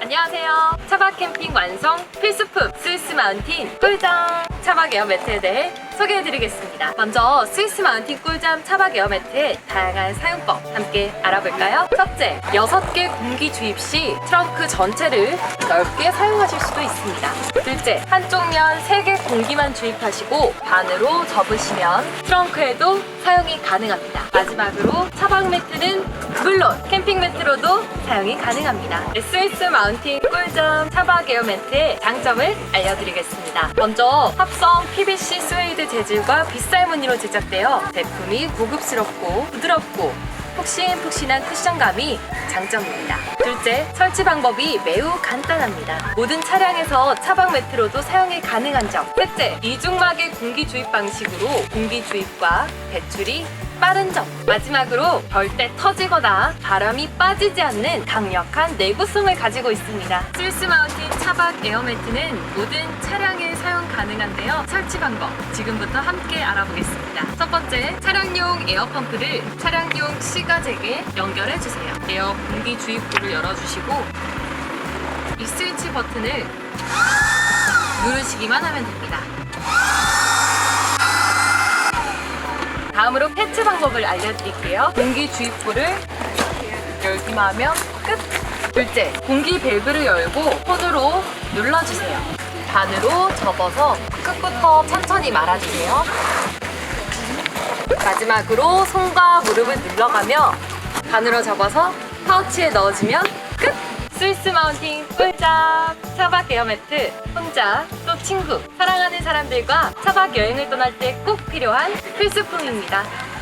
안녕하세요. 차박 캠핑 완성 필수품 스위스 마운틴 꿀잠 차박 에어 매트에 대해 소개해드리겠습니다. 먼저 스위스 마운틴 꿀잠 차박 에어 매트의 다양한 사용법 함께 알아볼까요? 첫째, 6개 공기 주입 시 트렁크 전체를 넓게 사용하실 수도 있습니다. 둘째, 한쪽 면 3개 공기만 주입하시고 반으로 접으시면 트렁크에도 사용이 가능합니다. 마지막으로 차박 매트는 물론 캠핑 매트로도 사용이 가능합니다. 스위스 마운틴 꿀잠 차박 에어 매트의 장점을 알려드리겠습니다. 먼저 합성 PVC 스웨이드 재질과 빗살 무늬로 제작되어 제품이 고급스럽고 부드럽고 푹신푹신한 쿠션감이 장점입니다. 둘째, 설치 방법이 매우 간단합니다. 모든 차량에서 차박 매트로도 사용이 가능한 점. 셋째, 이중막의 공기 주입 방식으로 공기 주입과 배출이 빠른 점. 마지막으로 절대 터지거나 바람이 빠지지 않는 강력한 내구성을 가지고 있습니다. 스위스 마운틴 차박 에어매트는 모든 차량에 사용 가능한데요. 설치 방법 지금부터 함께 알아보겠습니다. 첫 번째, 차량용 에어펌프를 차량용 시가잭에 연결해 주세요. 에어 공기 주입구를 열어주시고 이 스위치 버튼을 누르시기만 하면 됩니다. 패치 방법을 알려드릴게요. 공기 주입구를 열기만 하면 끝! 둘째, 공기 밸브를 열고 코드로 눌러주세요. 반으로 접어서 끝부터 천천히 말아주세요. 마지막으로 손과 무릎을 눌러가며 반으로 접어서 파우치에 넣어주면 끝! 스위스 마운틴 꿀잠 차박 에어매트 혼자 또 친구 사랑하는 사람들과 차박 여행을 떠날 때 꼭 필요한 필수품입니다.